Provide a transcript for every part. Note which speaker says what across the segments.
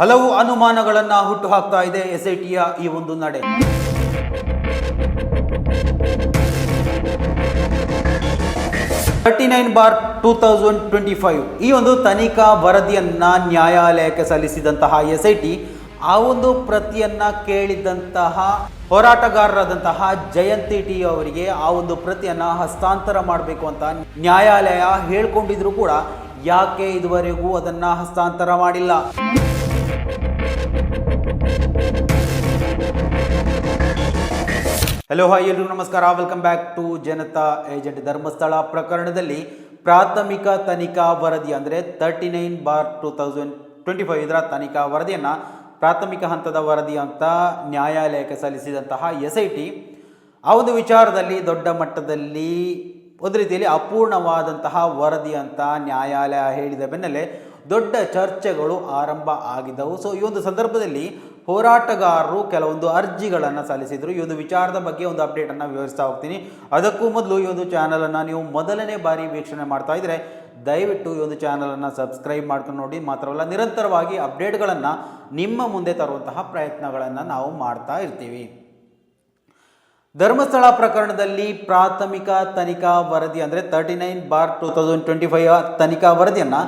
Speaker 1: ಹಲವು ಅನುಮಾನಗಳನ್ನು ಹುಟ್ಟು ಹಾಕ್ತಾ ಇದೆ ಎಸ್ ಐ ಟಿಯ ಈ ಒಂದು ನಡೆ. Thirty nine bar two thousand twenty five ಈ ಒಂದು ತನಿಖಾ ವರದಿಯನ್ನ ನ್ಯಾಯಾಲಯಕ್ಕೆ ಸಲ್ಲಿಸಿದಂತಹ ಎಸ್ ಐ ಟಿ ಆ ಒಂದು ಪ್ರತಿಯನ್ನ ಕೇಳಿದಂತಹ ಹೋರಾಟಗಾರರಾದಂತಹ ಜಯಂತಿ ಟಿ ಅವರಿಗೆ ಆ ಒಂದು ಪ್ರತಿಯನ್ನ ಹಸ್ತಾಂತರ ಮಾಡಬೇಕು ಅಂತ ನ್ಯಾಯಾಲಯ ಹೇಳ್ಕೊಂಡಿದ್ರು ಕೂಡ ಯಾಕೆ ಇದುವರೆಗೂ ಅದನ್ನ ಹಸ್ತಾಂತರ ಮಾಡಿಲ್ಲ. ಹಲೋ ಹಾಯ್ ಎಲ್ಲರೂ ನಮಸ್ಕಾರ. Welcome back to Janata agent Dharmasthala ಪ್ರಕರಣದಲ್ಲಿ ಪ್ರಾಥಮಿಕ ತನಿಖಾ ವರದಿ ಅಂದರೆ thirty nine bar two thousand twenty five ಇದರ ತನಿಖಾ ವರದಿಯನ್ನು ಪ್ರಾಥಮಿಕ ಹಂತದ ವರದಿ ಅಂತ ನ್ಯಾಯಾಲಯಕ್ಕೆ ಸಲ್ಲಿಸಿದಂತಹ ಎಸ್ ಐ ಟಿ ಆ ಒಂದು ವಿಚಾರದಲ್ಲಿ ದೊಡ್ಡ ಮಟ್ಟದಲ್ಲಿ, ಒಂದು ರೀತಿಯಲ್ಲಿ ಅಪೂರ್ಣವಾದಂತಹ ವರದಿ ಅಂತ ನ್ಯಾಯಾಲಯ ಹೇಳಿದ ಬೆನ್ನಲ್ಲೇ ದೊಡ್ಡ ಚರ್ಚೆಗಳು ಆರಂಭ ಆಗಿದ್ದವು. ಸೊ ಈ ಒಂದು ಸಂದರ್ಭದಲ್ಲಿ ಹೋರಾಟಗಾರರು ಕೆಲವೊಂದು ಅರ್ಜಿಗಳನ್ನು ಸಲ್ಲಿಸಿದರು. ಈ ಒಂದು ವಿಚಾರದ ಬಗ್ಗೆ ಒಂದು ಅಪ್ಡೇಟನ್ನು ವಿವರಿಸ್ತಾ ಹೋಗ್ತೀನಿ. ಅದಕ್ಕೂ ಮೊದಲು ಈ ಒಂದು ಚಾನಲನ್ನು ನೀವು ಮೊದಲನೇ ಬಾರಿ ವೀಕ್ಷಣೆ ಮಾಡ್ತಾ ಇದ್ದರೆ ದಯವಿಟ್ಟು ಈ ಒಂದು ಚಾನಲನ್ನು ಸಬ್ಸ್ಕ್ರೈಬ್ ಮಾಡ್ಕೊಂಡು ನೋಡಿ. ಮಾತ್ರವಲ್ಲ, ನಿರಂತರವಾಗಿ ಅಪ್ಡೇಟ್ಗಳನ್ನು ನಿಮ್ಮ ಮುಂದೆ ತರುವಂತಹ ಪ್ರಯತ್ನಗಳನ್ನು ನಾವು ಮಾಡ್ತಾ ಇರ್ತೀವಿ. ಧರ್ಮಸ್ಥಳ ಪ್ರಕರಣದಲ್ಲಿ ಪ್ರಾಥಮಿಕ ತನಿಖಾ ವರದಿ ಅಂದರೆ thirty nine bar two thousand twenty five ತನಿಖಾ ವರದಿಯನ್ನು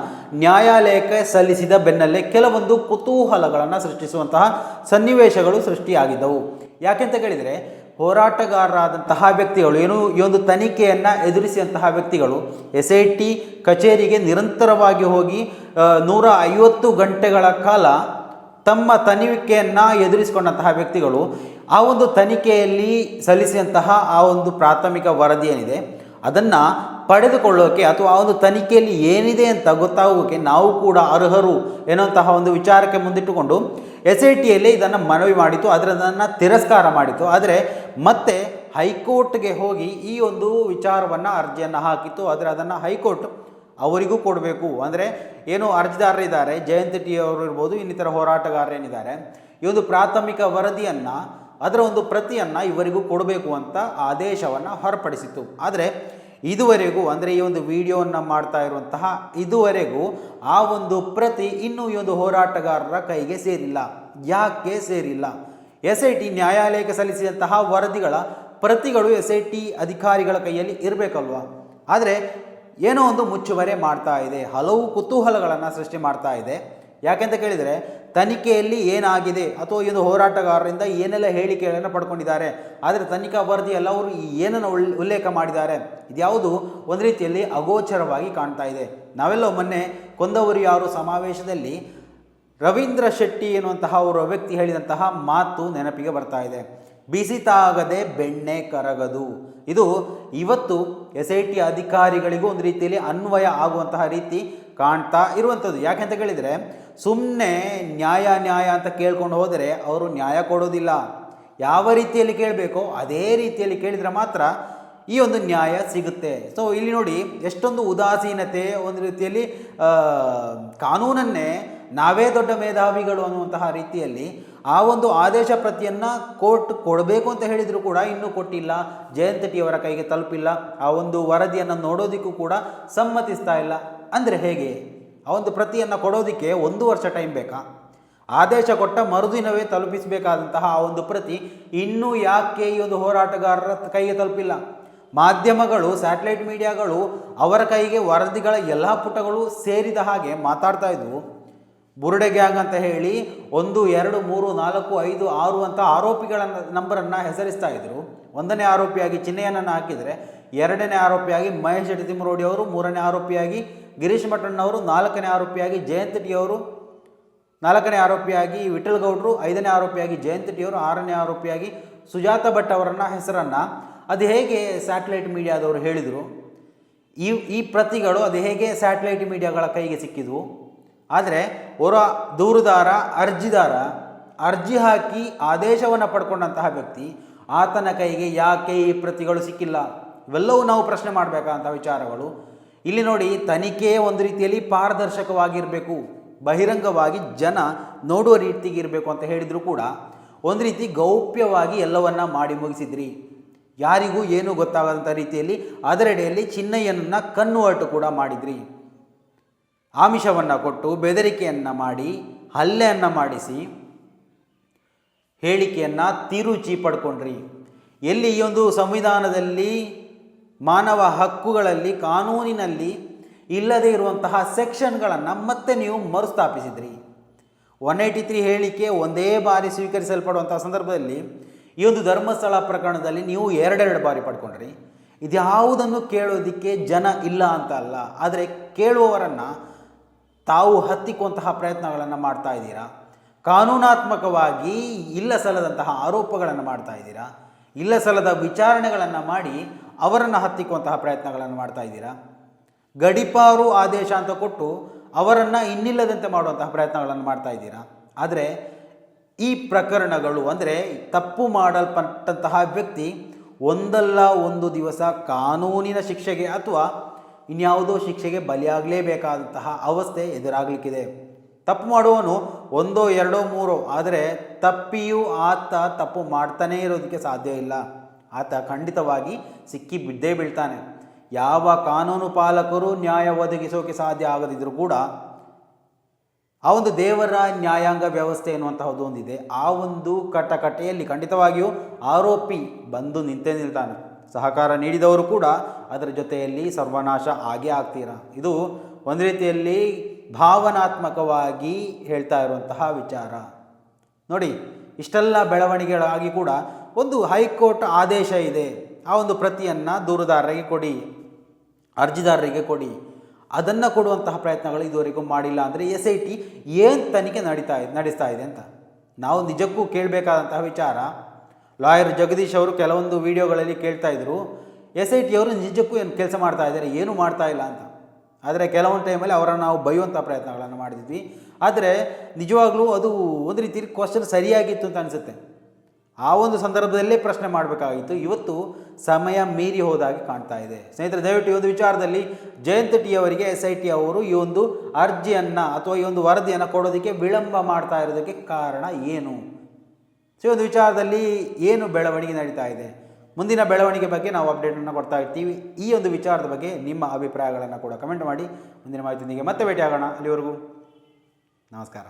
Speaker 1: ನ್ಯಾಯಾಲಯಕ್ಕೆ ಸಲ್ಲಿಸಿದ ಬೆನ್ನಲ್ಲೇ ಕೆಲವೊಂದು ಕುತೂಹಲಗಳನ್ನು ಸೃಷ್ಟಿಸುವಂತಹ ಸನ್ನಿವೇಶಗಳು ಸೃಷ್ಟಿಯಾಗಿದ್ದವು. ಯಾಕೆಂತ ಕೇಳಿದರೆ ಹೋರಾಟಗಾರರಾದಂತಹ ವ್ಯಕ್ತಿಗಳು ಏನು, ಈ ಒಂದು ತನಿಖೆಯನ್ನು ಎದುರಿಸಿದಂತಹ ವ್ಯಕ್ತಿಗಳು ಎಸ್ ಐ ಟಿ ಕಚೇರಿಗೆ ನಿರಂತರವಾಗಿ ಹೋಗಿ ನೂರ ಐವತ್ತು ಗಂಟೆಗಳ ಕಾಲ ತಮ್ಮ ತನಿಖೆಯನ್ನು ಎದುರಿಸಿಕೊಂಡಂತಹ ವ್ಯಕ್ತಿಗಳು ಆ ಒಂದು ತನಿಖೆಯಲ್ಲಿ ಸಲ್ಲಿಸಿದಂತಹ ಆ ಒಂದು ಪ್ರಾಥಮಿಕ ವರದಿ ಏನಿದೆ, ಅದನ್ನು ಪಡೆದುಕೊಳ್ಳೋಕೆ ಅಥವಾ ಆ ಒಂದು ತನಿಖೆಯಲ್ಲಿ ಏನಿದೆ ಅಂತ ಗೊತ್ತಾಗೋಕೆ ನಾವು ಕೂಡ ಅರ್ಹರು ಎನ್ನುವಂತಹ ಒಂದು ವಿಚಾರಕ್ಕೆ ಮುಂದಿಟ್ಟುಕೊಂಡು ಎಸ್ ಐ ಟಿಯಲ್ಲಿ ಇದನ್ನು ಮನವಿ ಮಾಡಿತು ಆದರೆ ಅದನ್ನು ತಿರಸ್ಕಾರ ಮಾಡಿತು ಆದರೆ ಮತ್ತೆ ಹೈಕೋರ್ಟ್ಗೆ ಹೋಗಿ ಈ ಒಂದು ವಿಚಾರವನ್ನು ಅರ್ಜಿಯನ್ನು ಹಾಕಿತ್ತು. ಆದರೆ ಅದನ್ನು ಹೈಕೋರ್ಟ್ ಅವರಿಗೂ ಕೊಡಬೇಕು. ಅಂದರೆ ಏನು ಅರ್ಜಿದಾರರಿದ್ದಾರೆ, ಜಯಂತ ಟಿ ಅವರು ಇರ್ಬೋದು, ಇನ್ನಿತರ ಹೋರಾಟಗಾರರೇನಿದ್ದಾರೆ ಈ ಒಂದು ಪ್ರಾಥಮಿಕ ವರದಿಯನ್ನು ಅದರ ಒಂದು ಪ್ರತಿಯನ್ನು ಇವರಿಗೂ ಕೊಡಬೇಕು ಅಂತ ಆದೇಶವನ್ನು ಹೊರಪಡಿಸಿತು ಆದರೆ ಇದುವರೆಗೂ ಅಂದರೆ ಈ ಒಂದು ವಿಡಿಯೋವನ್ನು ಮಾಡ್ತಾ ಇರುವಂತಹ ಇದುವರೆಗೂ ಆ ಒಂದು ಪ್ರತಿ ಇನ್ನೂ ಈ ಒಂದು ಹೋರಾಟಗಾರರ ಕೈಗೆ ಸೇರಿಲ್ಲ. ಯಾಕೆ ಸೇರಿಲ್ಲ? ಎಸ್ ಐ ಟಿ ನ್ಯಾಯಾಲಯಕ್ಕೆ ಸಲ್ಲಿಸಿದಂತಹ ವರದಿಗಳ ಪ್ರತಿಗಳು ಎಸ್ ಐ ಟಿ ಅಧಿಕಾರಿಗಳ ಕೈಯಲ್ಲಿ ಇರಬೇಕಲ್ವಾ? ಆದರೆ ಏನೋ ಒಂದು ಮುಚ್ಚುವರೆ ಮಾಡ್ತಾ ಇದೆ. ಹಲವು ಕುತೂಹಲಗಳನ್ನು ಸೃಷ್ಟಿ ಮಾಡ್ತಾ ಇದೆ. ಯಾಕೆಂತ ಕೇಳಿದರೆ ತನಿಖೆಯಲ್ಲಿ ಏನಾಗಿದೆ ಅಥವಾ ಒಂದು ಹೋರಾಟಗಾರರಿಂದ ಏನೆಲ್ಲ ಹೇಳಿಕೆಗಳನ್ನು ಪಡ್ಕೊಂಡಿದ್ದಾರೆ, ಆದರೆ ತನಿಖಾ ವರದಿಯಲ್ಲಿ ಅವರು ಏನನ್ನು ಉಲ್- ಉಲ್ಲೇಖ ಮಾಡಿದ್ದಾರೆ, ಇದ್ಯಾವುದು ಒಂದು ರೀತಿಯಲ್ಲಿ ಅಗೋಚರವಾಗಿ ಕಾಣ್ತಾ ಇದೆ. ನಾವೆಲ್ಲ ಮೊನ್ನೆ ಕೊಂದವರು ಯಾರು ಸಮಾವೇಶದಲ್ಲಿ ರವೀಂದ್ರ ಶೆಟ್ಟಿ ಎನ್ನುವಂತಹ ಅವರ ವ್ಯಕ್ತಿ ಹೇಳಿದಂತಹ ಮಾತು ನೆನಪಿಗೆ ಬರ್ತಾ ಇದೆ. ಬಿಸಿ ತಾಗದೆ ಬೆಣ್ಣೆ ಕರಗದು. ಇದು ಇವತ್ತು ಎಸ್ ಐ ಟಿ ಅಧಿಕಾರಿಗಳಿಗೂ ಒಂದು ರೀತಿಯಲ್ಲಿ ಅನ್ವಯ ಆಗುವಂತಹ ರೀತಿ ಕಾಣ್ತಾ ಇರುವಂಥದ್ದು. ಯಾಕೆಂತ ಕೇಳಿದರೆ ಸುಮ್ಮನೆ ನ್ಯಾಯ ನ್ಯಾಯ ಅಂತ ಕೇಳ್ಕೊಂಡು ಹೋದರೆ ಅವರು ನ್ಯಾಯ ಕೊಡೋದಿಲ್ಲ. ಯಾವ ರೀತಿಯಲ್ಲಿ ಕೇಳಬೇಕೋ ಅದೇ ರೀತಿಯಲ್ಲಿ ಕೇಳಿದರೆ ಮಾತ್ರ ಈ ಒಂದು ನ್ಯಾಯ ಸಿಗುತ್ತೆ. ಸೊ ಇಲ್ಲಿ ನೋಡಿ ಎಷ್ಟೊಂದು ಉದಾಸೀನತೆ, ಒಂದು ರೀತಿಯಲ್ಲಿ ಕಾನೂನನ್ನೇ ನಾವೇ ದೊಡ್ಡ ಮೇಧಾವಿಗಳು ಅನ್ನುವಂತಹ ರೀತಿಯಲ್ಲಿ ಆ ಒಂದು ಆದೇಶ ಪ್ರತಿಯನ್ನು ಕೋರ್ಟ್ ಕೊಡಬೇಕು ಅಂತ ಹೇಳಿದರೂ ಕೂಡ ಇನ್ನೂ ಕೊಟ್ಟಿಲ್ಲ. ಜಯಂತಟಿಯವರ ಕೈಗೆ ತಲುಪಿಲ್ಲ. ಆ ಒಂದು ವರದಿಯನ್ನು ನೋಡೋದಕ್ಕೂ ಕೂಡ ಸಮ್ಮತಿಸ್ತಾ ಇಲ್ಲ. ಅಂದರೆ ಹೇಗೆ? ಆ ಒಂದು ಪ್ರತಿಯನ್ನು ಕೊಡೋದಕ್ಕೆ ಒಂದು ವರ್ಷ ಟೈಮ್ ಬೇಕಾ? ಆದೇಶ ಕೊಟ್ಟ ಮರುದಿನವೇ ತಲುಪಿಸಬೇಕಾದಂತಹ ಆ ಒಂದು ಪ್ರತಿ ಇನ್ನೂ ಯಾಕೆ ಈ ಒಂದು ಹೋರಾಟಗಾರರ ಕೈಗೆ ತಲುಪಿಲ್ಲ? ಮಾಧ್ಯಮಗಳು ಸ್ಯಾಟಲೈಟ್ ಮೀಡಿಯಾಗಳು ಅವರ ಕೈಗೆ ವರದಿಗಳ ಎಲ್ಲ ಪುಟಗಳು ಸೇರಿದ ಹಾಗೆ ಮಾತಾಡ್ತಾ ಇದ್ವು. ಬುರುಡೆ ಗ್ಯಾಂಗ್ ಅಂತ ಹೇಳಿ ಒಂದು, ಎರಡು, ಮೂರು, ನಾಲ್ಕು, ಐದು, ಆರು ಅಂತ ಆರೋಪಿಗಳ ನಂಬರನ್ನು ಹೆಸರಿಸ್ತಾ ಇದ್ದರು ಒಂದನೇ ಆರೋಪಿಯಾಗಿ ಚಿನ್ನಯ್ಯನನ್ನು ಹಾಕಿದರೆ, ಎರಡನೇ ಆರೋಪಿಯಾಗಿ ಮಹೇಶ್ ತಿಮ್ಮರೋಡಿ ಅವರು, ಮೂರನೇ ಆರೋಪಿಯಾಗಿ ಗಿರೀಶ್ ಮಠಣ್ಣವರು ನಾಲ್ಕನೇ ಆರೋಪಿಯಾಗಿ ಜಯಂತ್ ಟಿ ಅವರು ನಾಲ್ಕನೇ ಆರೋಪಿಯಾಗಿ ವಿಠಲ್ ಗೌಡ್ರು, ಐದನೇ ಆರೋಪಿಯಾಗಿ ಜಯಂತ್ ಟಿ ಅವರು ಆರನೇ ಆರೋಪಿಯಾಗಿ ಸುಜಾತ ಭಟ್ ಅವರನ್ನ ಹೆಸರನ್ನು. ಅದು ಹೇಗೆ ಸ್ಯಾಟಲೈಟ್ ಮೀಡಿಯಾದವರು ಹೇಳಿದರು? ಈ ಈ ಪ್ರತಿಗಳು ಅದು ಹೇಗೆ ಸ್ಯಾಟಲೈಟ್ ಮೀಡಿಯಾಗಳ ಕೈಗೆ ಸಿಕ್ಕಿದ್ವು? ಆದರೆ ಹೊರ ದೂರುದಾರ, ಅರ್ಜಿದಾರ, ಅರ್ಜಿ ಹಾಕಿ ಆದೇಶವನ್ನು ಪಡ್ಕೊಂಡಂತಹ ವ್ಯಕ್ತಿ ಆತನ ಕೈಗೆ ಯಾಕೆ ಈ ಪ್ರತಿಗಳು ಸಿಕ್ಕಿಲ್ಲ? ಇವೆಲ್ಲವೂ ನಾವು ಪ್ರಶ್ನೆ ಮಾಡಬೇಕಾದಂಥ ವಿಚಾರಗಳು. ಇಲ್ಲಿ ನೋಡಿ, ತನಿಖೆ ಒಂದು ರೀತಿಯಲ್ಲಿ ಪಾರದರ್ಶಕವಾಗಿರಬೇಕು, ಬಹಿರಂಗವಾಗಿ ಜನ ನೋಡುವ ರೀತಿಗೆ ಇರಬೇಕು ಅಂತ ಹೇಳಿದರೂ ಕೂಡ ಒಂದು ರೀತಿ ಗೌಪ್ಯವಾಗಿ ಎಲ್ಲವನ್ನ ಮಾಡಿ ಮುಗಿಸಿದ್ರಿ. ಯಾರಿಗೂ ಏನೂ ಗೊತ್ತಾಗದಂಥ ರೀತಿಯಲ್ಲಿ ಅದರೆಡೆಯಲ್ಲಿ ಚಿನ್ನಯ್ಯನನ್ನು ಕಣ್ಣು ಹೊರಟು ಕೂಡ ಮಾಡಿದ್ರಿ. ಆಮಿಷವನ್ನು ಕೊಟ್ಟು, ಬೆದರಿಕೆಯನ್ನು ಮಾಡಿ, ಹಲ್ಲೆಯನ್ನು ಮಾಡಿಸಿ, ಹೇಳಿಕೆಯನ್ನು ತಿರುಚಿ ಪಡ್ಕೊಂಡ್ರಿ. ಎಲ್ಲಿ ಈ ಒಂದು ಸಂವಿಧಾನದಲ್ಲಿ ಮಾನವ ಹಕ್ಕುಗಳಲ್ಲಿ, ಕಾನೂನಿನಲ್ಲಿ ಇಲ್ಲದೇ ಇರುವಂತಹ ಸೆಕ್ಷನ್ಗಳನ್ನು ಮತ್ತೆ ನೀವು ಮರುಸ್ಥಾಪಿಸಿದ್ರಿ. ಒನ್ ಏಯ್ಟಿ ತ್ರೀ ಹೇಳಿಕೆ ಒಂದೇ ಬಾರಿ ಸ್ವೀಕರಿಸಲ್ಪಡುವಂತಹ ಸಂದರ್ಭದಲ್ಲಿ ಈ ಒಂದು ಧರ್ಮಸ್ಥಳ ಪ್ರಕರಣದಲ್ಲಿ ನೀವು ಎರಡೆರಡು ಬಾರಿ ಪಡ್ಕೊಂಡ್ರಿ. ಇದ್ಯಾವುದನ್ನು ಕೇಳೋದಕ್ಕೆ ಜನ ಇಲ್ಲ ಅಂತ ಅಲ್ಲ, ಆದರೆ ಕೇಳುವವರನ್ನು ತಾವು ಹತ್ತಿಕ್ಕುವಂತಹ ಪ್ರಯತ್ನಗಳನ್ನು ಮಾಡ್ತಾ ಇದ್ದೀರಾ? ಕಾನೂನಾತ್ಮಕವಾಗಿ ಇಲ್ಲ ಸಲ್ಲದಂತಹ ಆರೋಪಗಳನ್ನು ಮಾಡ್ತಾ ಇದ್ದೀರಾ? ಇಲ್ಲ ಸಲ್ಲದ ವಿಚಾರಣೆಗಳನ್ನು ಮಾಡಿ ಅವರನ್ನು ಹತ್ತಿಕ್ಕುವಂತಹ ಪ್ರಯತ್ನಗಳನ್ನು ಮಾಡ್ತಾ ಇದ್ದೀರಾ? ಗಡಿಪಾರು ಆದೇಶ ಅಂತ ಕೊಟ್ಟು ಅವರನ್ನು ಇನ್ನಿಲ್ಲದಂತೆ ಮಾಡುವಂತಹ ಪ್ರಯತ್ನಗಳನ್ನು ಮಾಡ್ತಾ ಇದ್ದೀರಾ? ಆದರೆ ಈ ಪ್ರಕರಣಗಳು ಅಂದರೆ ತಪ್ಪು ಮಾಡಲ್ಪಟ್ಟಂತಹ ವ್ಯಕ್ತಿ ಒಂದಲ್ಲ ಒಂದು ದಿವಸ ಕಾನೂನಿನ ಶಿಕ್ಷೆಗೆ ಅಥವಾ ಇನ್ಯಾವುದೋ ಶಿಕ್ಷೆಗೆ ಬಲಿಯಾಗಲೇಬೇಕಾದಂತಹ ಅವಸ್ಥೆ ಎದುರಾಗಲಿಕ್ಕಿದೆ. ತಪ್ಪು ಮಾಡುವವನು ಒಂದೋ ಎರಡೋ ಮೂರೋ, ಆದರೆ ತಪ್ಪಿಯೂ ಆತ ತಪ್ಪು ಮಾಡ್ತಾನೇ ಇರೋದಕ್ಕೆ ಸಾಧ್ಯ ಇಲ್ಲ. ಆತ ಖಂಡಿತವಾಗಿ ಸಿಕ್ಕಿ ಬಿದ್ದೇ ಬೀಳ್ತಾನೆ. ಯಾವ ಕಾನೂನು ಪಾಲಕರು ನ್ಯಾಯ ಒದಗಿಸೋಕೆ ಸಾಧ್ಯ ಆಗದಿದ್ದರೂ ಕೂಡ ಆ ಒಂದು ದೇವರ ನ್ಯಾಯಾಂಗ ವ್ಯವಸ್ಥೆ ಎನ್ನುವಂತಹದ್ದು ಒಂದಿದೆ. ಆ ಒಂದು ಕಟಕಟೆಯಲ್ಲಿ ಖಂಡಿತವಾಗಿಯೂ ಆರೋಪಿ ಬಂದು ನಿಂತೇ ನಿಲ್ತಾನೆ. ಸಹಕಾರ ನೀಡಿದವರು ಕೂಡ ಅದರ ಜೊತೆಯಲ್ಲಿ ಸರ್ವನಾಶ ಆಗೇ ಆಗ್ತೀರಾ? ಇದು ಒಂದು ರೀತಿಯಲ್ಲಿ ಭಾವನಾತ್ಮಕವಾಗಿ ಹೇಳ್ತಾ ಇರುವಂತಹ ವಿಚಾರ. ನೋಡಿ, ಇಷ್ಟೆಲ್ಲ ಬೆಳವಣಿಗೆಗಳಾಗಿ ಕೂಡ ಒಂದು ಹೈಕೋರ್ಟ್ ಆದೇಶ ಇದೆ. ಆ ಒಂದು ಪ್ರತಿಯನ್ನು ದೂರುದಾರರಿಗೆ ಕೊಡಿ, ಅರ್ಜಿದಾರರಿಗೆ ಕೊಡಿ. ಅದನ್ನು ಕೊಡುವಂತಹ ಪ್ರಯತ್ನಗಳು ಇದುವರೆಗೂ ಮಾಡಿಲ್ಲ ಅಂದರೆ ಎಸ್ ಐ ಟಿ ಏನು ತನಿಖೆ ನಡೀತಾ ನಡೆಸ್ತಾ ಇದೆ ಅಂತ. ನಾವು ನಿಜಕ್ಕೂ ಕೇಳಬೇಕಾದಂತಹ ವಿಚಾರ. ಲಾಯರ್ ಜಗದೀಶ್ ಅವರು ಕೆಲವೊಂದು ವಿಡಿಯೋಗಳಲ್ಲಿ ಕೇಳ್ತಾ ಇದ್ರು, ಎಸ್ ಐ ಟಿ ಅವರು ನಿಜಕ್ಕೂ ಏನು ಕೆಲಸ ಮಾಡ್ತಾ ಇದ್ದಾರೆ, ಏನೂ ಮಾಡ್ತಾ ಇಲ್ಲ ಅಂತ. ಆದರೆ ಕೆಲವೊಂದು ಟೈಮಲ್ಲಿ ಅವರನ್ನು ನಾವು ಬೈಯುವಂಥ ಪ್ರಯತ್ನಗಳನ್ನು ಮಾಡಿದ್ವಿ. ಆದರೆ ನಿಜವಾಗ್ಲೂ ಅದು ಒಂದು ರೀತಿ ಕ್ವಶನ್ ಸರಿಯಾಗಿತ್ತು ಅಂತ ಅನಿಸುತ್ತೆ. ಆ ಒಂದು ಸಂದರ್ಭದಲ್ಲೇ ಪ್ರಶ್ನೆ ಮಾಡಬೇಕಾಗಿತ್ತು. ಇವತ್ತು ಸಮಯ ಮೀರಿ ಹೋದಾಗಿ ಕಾಣ್ತಾ ಇದೆ. ಸ್ನೇಹಿತರೆ, ದಯವಿಟ್ಟು ಈ ಒಂದು ವಿಚಾರದಲ್ಲಿ ಜಯಂತ್ ಟಿ ಅವರಿಗೆ ಎಸ್ ಐ ಟಿ ಅವರು ಈ ಒಂದು ಅರ್ಜಿಯನ್ನು ಅಥವಾ ಈ ಒಂದು ವರದಿಯನ್ನು ಕೊಡೋದಕ್ಕೆ ವಿಳಂಬ ಮಾಡ್ತಾ ಇರೋದಕ್ಕೆ ಕಾರಣ ಏನು? ಸೊ ಈ ಒಂದು ವಿಚಾರದಲ್ಲಿ ಏನು ಬೆಳವಣಿಗೆ ನಡೀತಾ ಇದೆ? ಮುಂದಿನ ಬೆಳವಣಿಗೆ ಬಗ್ಗೆ ನಾವು ಅಪ್ಡೇಟನ್ನು ಕೊಡ್ತಾ ಇರ್ತೀವಿ. ಈ ಒಂದು ವಿಚಾರದ ಬಗ್ಗೆ ನಿಮ್ಮ ಅಭಿಪ್ರಾಯಗಳನ್ನು ಕೂಡ ಕಮೆಂಟ್ ಮಾಡಿ. ಮುಂದಿನ ಮಾಹಿತಿಯೊಂದಿಗೆ ಮತ್ತೆ ಭೇಟಿಯಾಗೋಣ. ಅಲ್ಲಿವರೆಗೂ ನಮಸ್ಕಾರ.